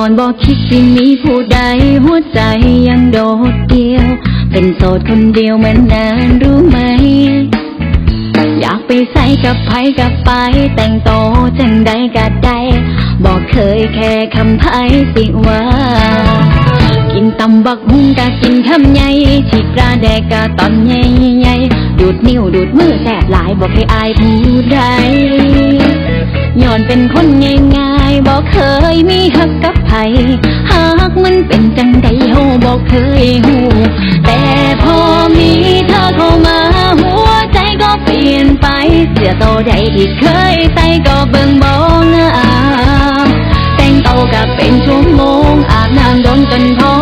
ก่อนบอกคิดสิมีผู้ใด หัวใจยังโดดเดี่ยว เป็นโสดคนเดียวมานานรู้ไหม อยากไปใส่กับไผกับไป แต่งโตจังใดก็ได้บอกเคยแค่คำไพสิว่า กินตำบักหุ่งกะกินคำใหญ่ฉีกกระแดกกะตอนใหญ่ใหญ่ๆดูดนิ้วดูดมือแสบหลายบอกให้อายผู้ใด ย้อนเป็นคนง่ายๆบอกเคยมีหักกับไผหากมันเป็นจังใดเฮาบอกเคยหูแต่พอมีเธอเข้ามาหัวใจก็เปลี่ยนไป เสื้อโตใดที่เคยใส่ก็เบิ่งบ่งามแต่งโตวก็เป็นชั่วโมงอาบน้ำโดนจนพอ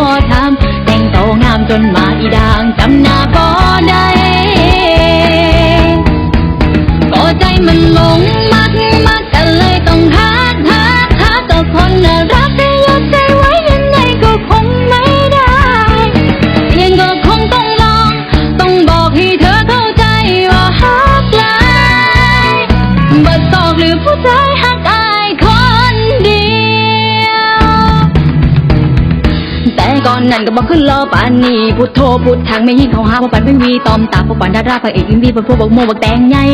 ก่อนนั้นก็บอกขึ้นรอปานนี้พุทโธพุทธังไม่ยิ่งเขาหาพวกปันไม่มีตอมตาพวกปันดาราพระเอกอินดีบนพวกบอกโมบอกแตงใหญ่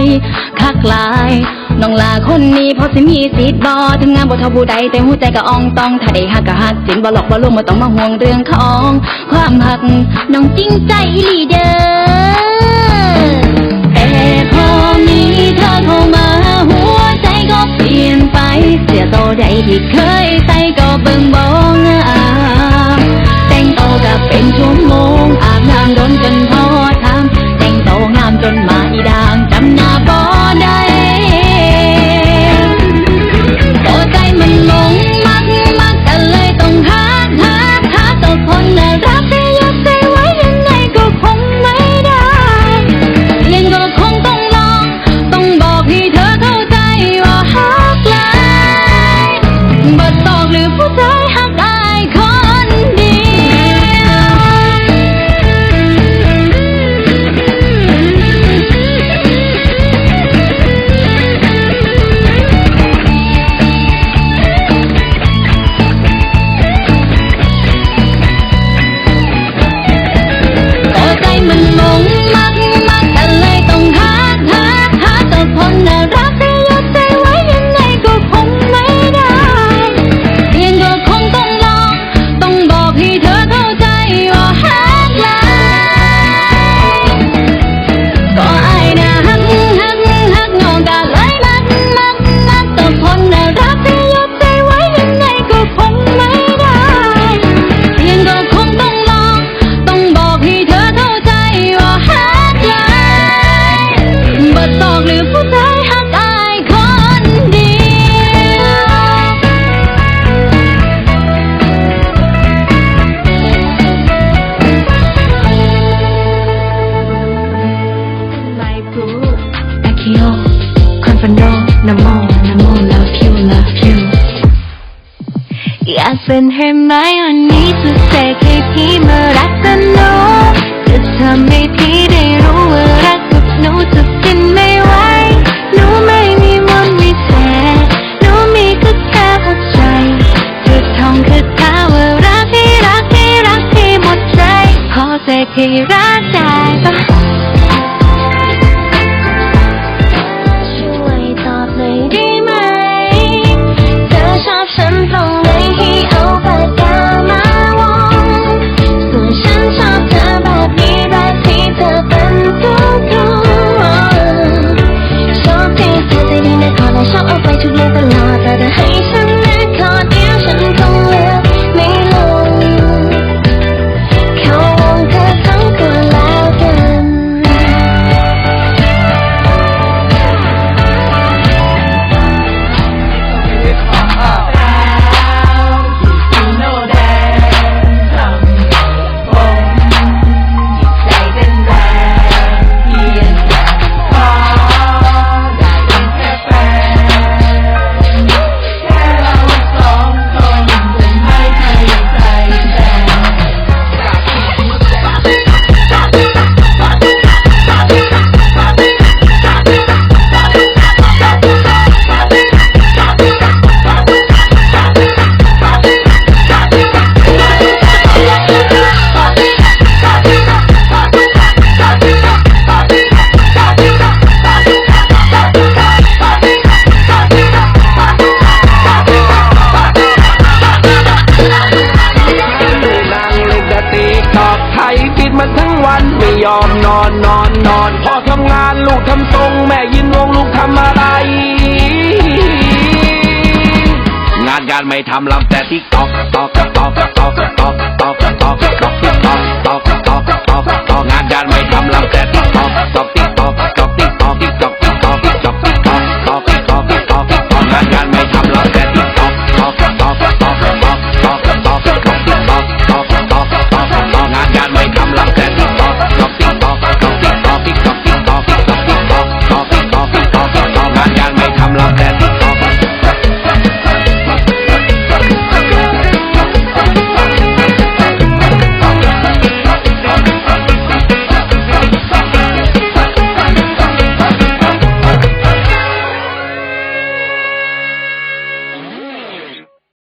คักลายน้องลาคนนี้พอสิมีสิทธิ์บอถึงงานบ่ท่าผู้ใดแต่หัวใจก็อ่องต้องถ้าได้หักก็หักจริงบ่หลอกบ่ลวงบ่ต้องมาห่วงเรื่องของ ความหักน้องจริงใจลีเด้อแต่พอมีเธอเข้ามาหัวใจก็เปลี่ยนไปเสียโตใดที่เคย จนม เป็นให้ไหมวันนี้จะเสกให้พี่มารักกันหนูจะทำให้พี่ได้รู้ว่า ไม่ทำลำแต่ติ๊กตอกตอกตอกตอกตอก